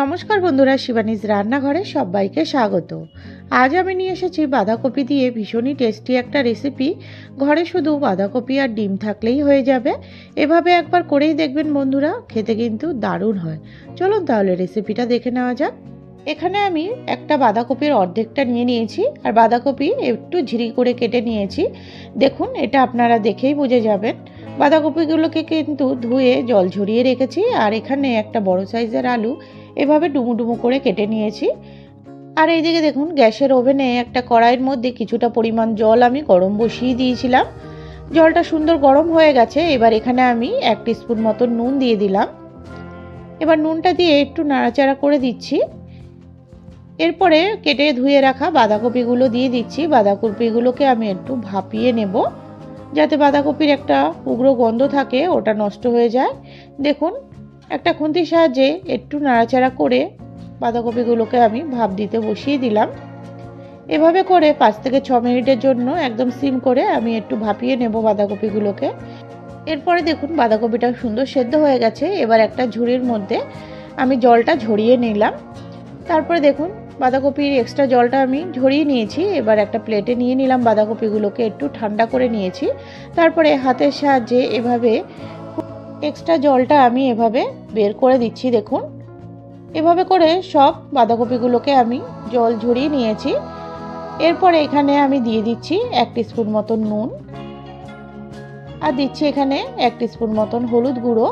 নমস্কার বন্ধুরা, শিবানীজ রান্নাঘরে সবাইকে স্বাগত। আজ আমি নিয়ে এসেছি বাঁধাকপি দিয়ে ভীষণই টেস্টি একটা রেসিপি ঘরে শুধু বাঁধাকপি আর ডিম থাকলেই হয়ে যাবে। এভাবে একবার করেই দেখবেন বন্ধুরা, খেতে কিন্তু দারুণ হয়। চলুন তাহলে রেসিপিটা দেখে নেওয়া যাক। এখানে আমি একটা বাঁধাকপির অর্ধেকটা নিয়ে নিয়েছি, আর বাঁধাকপি একটু ঝিরি করে কেটে নিয়েছি। দেখুন, এটা আপনারা দেখেই বুঝে যাবেন। বাঁধাকপিগুলোকে কিন্তু ধুয়ে জল ঝরিয়ে রেখেছি, আর এখানে একটা বড় সাইজের আলু এভাবে ডুমু ডুমু করে কেটে নিয়েছি। আর এইদিকে দেখুন, গ্যাসের ওভেনে একটা কড়াইয়ের মধ্যে কিছুটা পরিমাণ জল আমি গরম বসিয়ে দিয়েছিলাম। জলটা সুন্দর গরম হয়ে গেছে, এবার এখানে আমি এক স্পুন মতো নুন দিয়ে দিলাম। এবার নুনটা দিয়ে একটু নাড়াচাড়া করে দিচ্ছি। এরপরে কেটে ধুয়ে রাখা বাঁধাকপিগুলো দিয়ে দিচ্ছি। বাঁধাকপিগুলোকে আমি একটু ভাপিয়ে নেব, যাতে বাঁধাকপির একটা উগ্র গন্ধ থাকে, ওটা নষ্ট হয়ে যায়। দেখুন একটা খুন্তির সাহায্যে একটু নাড়াচাড়া করে বাঁধাকপিগুলোকে আমি ভাপ দিতে বসিয়ে দিলাম। এভাবে করে পাঁচ থেকে ছ মিনিটের জন্য একদম সিম করে আমি একটু ভাপিয়ে নেব বাঁধাকপিগুলোকে। এরপরে দেখুন বাঁধাকপিটা সুন্দর সেদ্ধ হয়ে গেছে। এবার একটা ঝুড়ির মধ্যে আমি জলটা ঝরিয়ে নিলাম। তারপরে দেখুন বাঁধাকপির এক্সট্রা জলটা আমি ঝরিয়ে নিয়েছি। এবার একটা প্লেটে নিয়ে নিলাম বাঁধাকপিগুলোকে একটু ঠান্ডা করে নিয়েছি। তারপরে হাতের সাহায্যে এভাবে এক্সট্রা জলটা আমি এভাবে বের করে দিচ্ছি, দেখুন। এভাবে করে সব বাঁধাকপিগুলোকে আমি জল ঝরিয়ে নিয়েছি। এরপরে এখানে আমি দিয়ে দিচ্ছি এক স্পুন মতন নুন। আর দিচ্ছি এখানে এক স্পুন মতন হলুদ গুঁড়ো।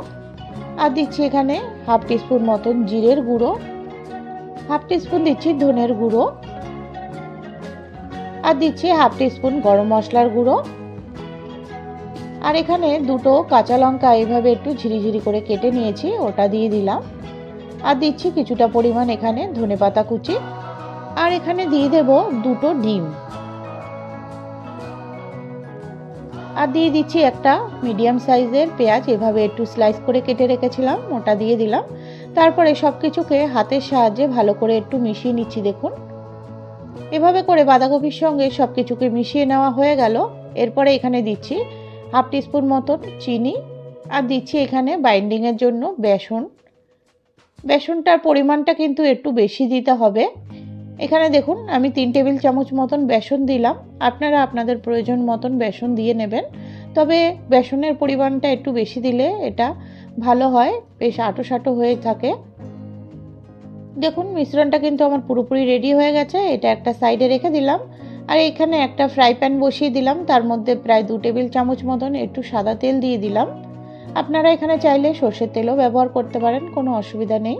আর দিচ্ছি এখানে হাফ টিস্পুন মতন জিরের গুঁড়ো। হাফ টিস্পুন দিচ্ছি ধনের গুঁড়ো। আর দিচ্ছি হাফ টিস্পুন গরম মশলার গুঁড়ো। আর এখানে দুটো কাঁচা লঙ্কা এইভাবে একটু ঝিরিঝিরি করে কেটে নিয়েছি, ওটা দিয়ে দিলাম। আর দিচ্ছি কিছুটা পরিমাণ এখানে ধনে পাতা কুচি। আর এখানে দিয়ে দেব দুটো ডিম। আর দিয়ে দিচ্ছি একটা মিডিয়াম সাইজের পেঁয়াজ, এভাবে একটু স্লাইস করে কেটে রেখেছিলাম, ওটা দিয়ে দিলাম। তারপরে সব কিছুকে হাতের সাহায্যে ভালো করে একটু মিশিয়ে নিচ্ছি, দেখুন। এভাবে করে বাঁধাকপির সঙ্গে সব কিছুকে মিশিয়ে নেওয়া হয়ে গেল। এরপরে এখানে দিচ্ছি হাফ টিস্পুন মতন চিনি আর দিচ্ছি এখানে বাইন্ডিংয়ের জন্য বেসন। বেসনটার পরিমাণটা কিন্তু একটু বেশি দিতে হবে। এখানে দেখুন, আমি তিন টেবিল চামচ মতন বেসন দিলাম। আপনারা আপনাদের প্রয়োজন মতন বেসন দিয়ে নেবেন। তবে বেসনের পরিমাণটা একটু বেশি দিলে এটা ভালো হয়, বেশ আটো সাটো হয়ে থাকে। দেখুন, মিশ্রণটা কিন্তু আমার পুরোপুরি রেডি হয়ে গেছে। এটা একটা সাইডে রেখে দিলাম। আর এখানে একটা ফ্রাই প্যান বসিয়ে দিলাম। তার মধ্যে প্রায় দু টেবিল চামচ মতন একটু সাদা তেল দিয়ে দিলাম। আপনারা এখানে চাইলে সর্ষের তেলও ব্যবহার করতে পারেন, কোনো অসুবিধা নেই।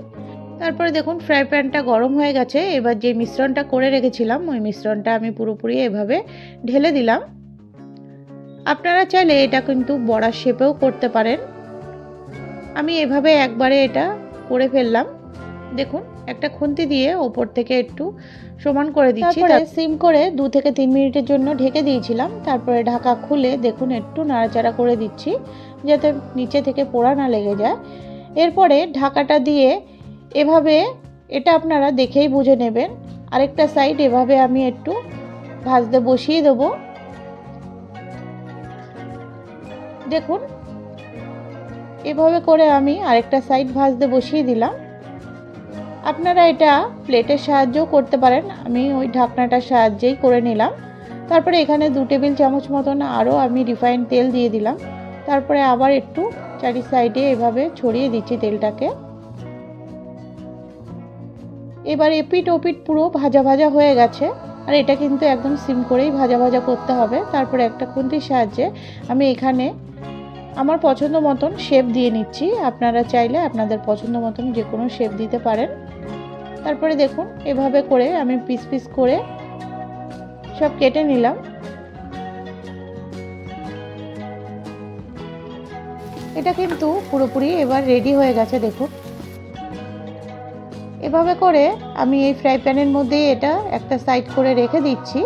তারপরে দেখুন ফ্রাই প্যানটা গরম হয়ে গেছে। এবার যে মিশ্রণটা করে রেখেছিলাম, ওই মিশ্রণটা আমি পুরোপুরি এভাবে ঢেলে দিলাম। আপনারা চাইলে এটা কিন্তু বড়ার শেপেও করতে পারেন। আমি এভাবে একবারে এটা করে ফেললাম। দেখুন একটা খুন্তি দিয়ে ওপর থেকে একটু সমান করে দিচ্ছি। তারপরে সিম করে দু থেকে তিন মিনিটের জন্য ঢেকে দিয়েছিলাম। তারপরে ঢাকা খুলে দেখুন একটু নাড়াচাড়া করে দিচ্ছি যাতে নিচে থেকে পোড়া না লেগে যায়। এরপরে ঢাকাটা দিয়ে এভাবে এটা আপনারা দেখেই বুঝে নেবেন। আরেকটা সাইড এভাবে আমি একটু ভাজতে বসিয়ে দেবো। দেখুন এভাবে করে আমি আরেকটা সাইড ভাজতে বসিয়ে দিলাম। আপনারা এটা প্লেটের সাহায্যেও করতে পারেন। আমি ওই ঢাকনাটার সাহায্যেই করে নিলাম। তারপরে এখানে দু টেবিল চামচ মতন আরও আমি রিফাইন তেল দিয়ে দিলাম। তারপরে আবার একটু চারি সাইডে এভাবে ছড়িয়ে দিচ্ছি তেলটাকে। এবার এপিট ওপিট পুরো ভাজা ভাজা হয়ে গেছে। আর এটা কিন্তু একদম সিম করেই ভাজা ভাজা করতে হবে। তারপরে একটা খুন্তির সাহায্যে আমি এখানে আমার পছন্দ মতন শেপ দিয়ে নিচ্ছি। আপনারা চাইলে আপনাদের পছন্দ মতন যে কোনো শেপ দিতে পারেন। তারপরে দেখুন, এভাবে করে আমি পিস পিস করে সব কেটে নিলাম। এটা কিন্তু পুরোপুরি এবার রেডি হয়ে গেছে, দেখুন। এভাবে করে আমি এই ফ্রাই প্যানের মধ্যে এটা একটা সাইড করে রেখে দিচ্ছি।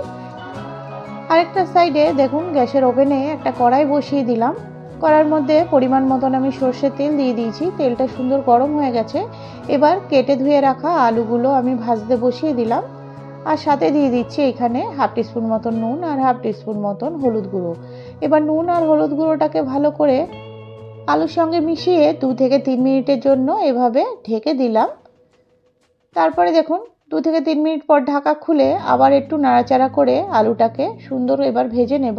আরেকটা সাইডে দেখুন, গ্যাসের ওভেনে একটা কড়াই বসিয়ে দিলাম। কড়ার মধ্যে পরিমাণ মতন আমি সর্ষের তেল দিয়ে দিয়েছি। তেলটা সুন্দর গরম হয়ে গেছে। এবার কেটে ধুয়ে রাখা আলুগুলো আমি ভাজতে বসিয়ে দিলাম। আর সাথে দিয়ে দিচ্ছি এখানে হাফ টিস্পুন মতন নুন আর হাফ টিস্পুন মতন হলুদ গুঁড়ো। এবার নুন আর হলুদ গুঁড়োটাকে ভালো করে আলুর সঙ্গে মিশিয়ে দু থেকে তিন মিনিটের জন্য এভাবে ঢেকে দিলাম। তারপরে দেখুন, দু থেকে তিন মিনিট পর ঢাকা খুলে আবার একটু নাড়াচাড়া করে আলুটাকে সুন্দর এবার ভেজে নেব।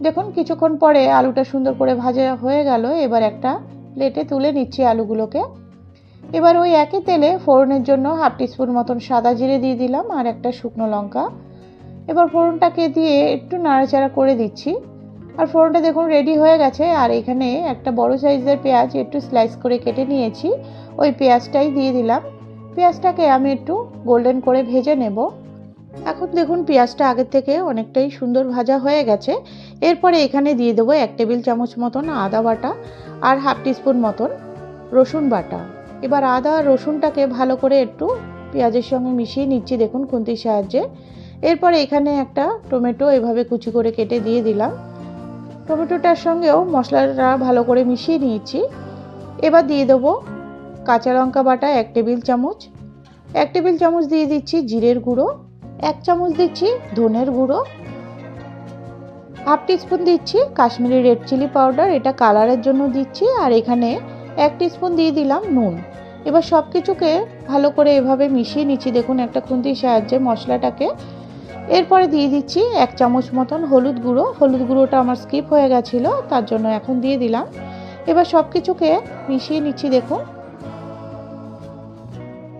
দেখুন, কিছুক্ষণ পরে আলুটা সুন্দর করে ভাজা হয়ে গেল। এবার একটা প্লেটে তুলে নিচ্ছি আলুগুলোকে। এবার ওই একই তেলে ফোড়নের জন্য হাফ টিস্পুন মতন সাদা জিরে দিয়ে দিলাম আর একটা শুকনো লঙ্কা। এবার ফোড়নটাকে দিয়ে একটু নাড়াচাড়া করে দিচ্ছি। আর ফোড়নটা দেখুন রেডি হয়ে গেছে। আর এখানে একটা বড় সাইজের পেঁয়াজ একটু স্লাইস করে কেটে নিয়েছি। ওই পেঁয়াজটাই দিয়ে দিলাম। পেঁয়াজটাকে আমি একটু গোল্ডেন করে ভেজে নেব। এখন দেখুন পেঁয়াজটা আগের থেকে অনেকটাই সুন্দর ভাজা হয়ে গেছে। এরপরে এখানে দিয়ে দেবো এক টেবিল চামচ মতন আদা বাটা আর হাফ টিস্পুন মতন রসুন বাটা। এবার আদা আর রসুনটাকে ভালো করে একটু পেঁয়াজের সঙ্গে মিশিয়ে নিচ্ছি দেখুন খুন্তির সাহায্যে। এরপরে এখানে একটা টমেটো এভাবে কুচি করে কেটে দিয়ে দিলাম। টমেটোটার সঙ্গেও মশলাটা ভালো করে মিশিয়ে নিয়েছি। এবার দিয়ে দেবো কাঁচা লঙ্কা বাটা এক টেবিল চামচ। এক টেবিল চামচ দিয়ে দিচ্ছি জিরের গুঁড়ো। এক চামচ দিচ্ছি ধনের গুঁড়ো, হাফ টিস্পুন দিচ্ছি কাশ্মীরি রেড চিলি পাউডার, এটা কালারের জন্য দিচ্ছি, আর এখানে এক টিস্পুন দিয়ে দিলাম নুন। এবার সব কিছুকে ভালো করে এভাবে মিশিয়ে নিচ্ছি। দেখুন, একটা খুন্তির সাহায্যে মশলাটাকে। এরপরে দিয়ে দিচ্ছি এক চামচ মতন হলুদ গুঁড়ো। হলুদ গুঁড়োটা আমার স্কিপ হয়ে গেছিল, তার জন্য এখন দিয়ে দিলাম। এবার সব কিছুকে মিশিয়ে নিচ্ছি, দেখুন।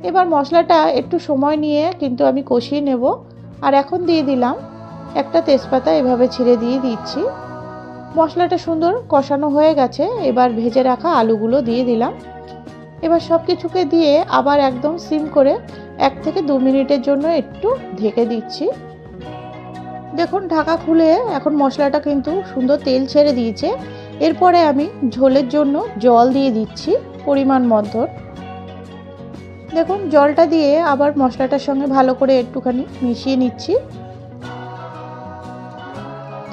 এবার মশলাটা একটু সময় নিয়ে কিন্তু আমি কষিয়ে নেব। আর এখন দিয়ে দিলাম একটা তেজপাতা, এভাবে ছিঁড়ে দিয়ে দিচ্ছি। মশলাটা সুন্দর কষানো হয়ে গেছে। এবার ভেজে রাখা আলুগুলো দিয়ে দিলাম। এবার সব কিছুকে দিয়ে আবার একদম সিম করে এক থেকে দু মিনিটের জন্য একটু ঢেকে দিচ্ছি। দেখুন, ঢাকা খুলে এখন মশলাটা কিন্তু সুন্দর তেল ছেড়ে দিয়েছে। এরপরে আমি ঝোলের জন্য জল দিয়ে দিচ্ছি পরিমাণ মতন। দেখুন, জলটা দিয়ে আবার মশলাটার সঙ্গে ভালো করে একটুখানি মিশিয়ে নিচ্ছি।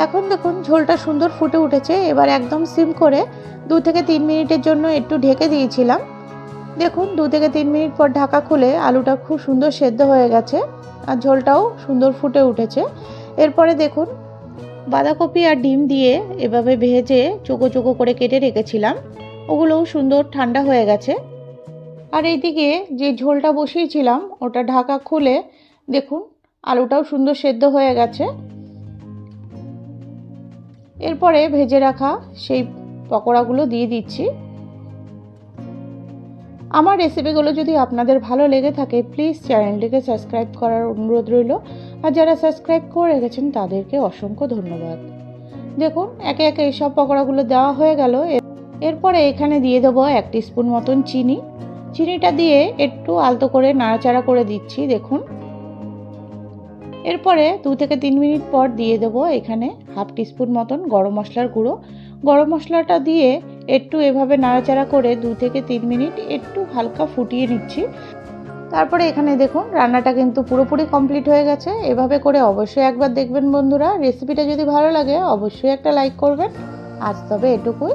এখন দেখুন, ঝোলটা সুন্দর ফুটে উঠেছে। এবার একদম সিম করে দু থেকে তিন মিনিটের জন্য একটু ঢেকে দিয়েছিলাম। দেখুন, দু থেকে তিন মিনিট পর ঢাকা খুলে আলুটা খুব সুন্দর সেদ্ধ হয়ে গেছে আর ঝোলটাও সুন্দর ফুটে উঠেছে। এরপরে দেখুন, বাঁধাকপি আর ডিম দিয়ে এভাবে ভেজে চোকো চোকো করে কেটে রেখেছিলাম। ওগুলোও সুন্দর ঠান্ডা হয়ে গেছে। আর এইদিকে যে ঝোলটা বসিয়েছিলাম, ওটা ঢাকা খুলে দেখুন, আলুটাও সুন্দর সেদ্ধ হয়ে গেছে। এরপরে ভেজে রাখা সেই পকোড়াগুলো দিয়ে দিচ্ছি। আমার রেসিপিগুলো যদি আপনাদের ভালো লেগে থাকে, প্লিজ চ্যানেলটিকে সাবস্ক্রাইব করার অনুরোধ রইল। আর যারা সাবস্ক্রাইব করে রেখেছেন, তাদেরকে অসংখ্য ধন্যবাদ। দেখুন, একে একে এইসব পকোড়াগুলো দেওয়া হয়ে গেল। এরপরে এখানে দিয়ে দেবো এক স্পুন মতন চিনি। চিনিটা দিয়ে একটু আলতো করে নাড়াচাড়া করে দিচ্ছি, দেখুন। এরপরে দু থেকে তিন মিনিট পর দিয়ে দেবো এখানে হাফ টিস্পুন মতন গরম মশলার গুঁড়ো। গরম মশলাটা দিয়ে একটু এভাবে নাড়াচাড়া করে দু থেকে তিন মিনিট একটু হালকা ফুটিয়ে নিচ্ছি। তারপরে এখানে দেখুন, রান্নাটা কিন্তু পুরোপুরি কমপ্লিট হয়ে গেছে। এভাবে করে অবশ্যই একবার দেখবেন বন্ধুরা। রেসিপিটা যদি ভালো লাগে, অবশ্যই একটা লাইক করবেন। আজ তবে এটুকুই।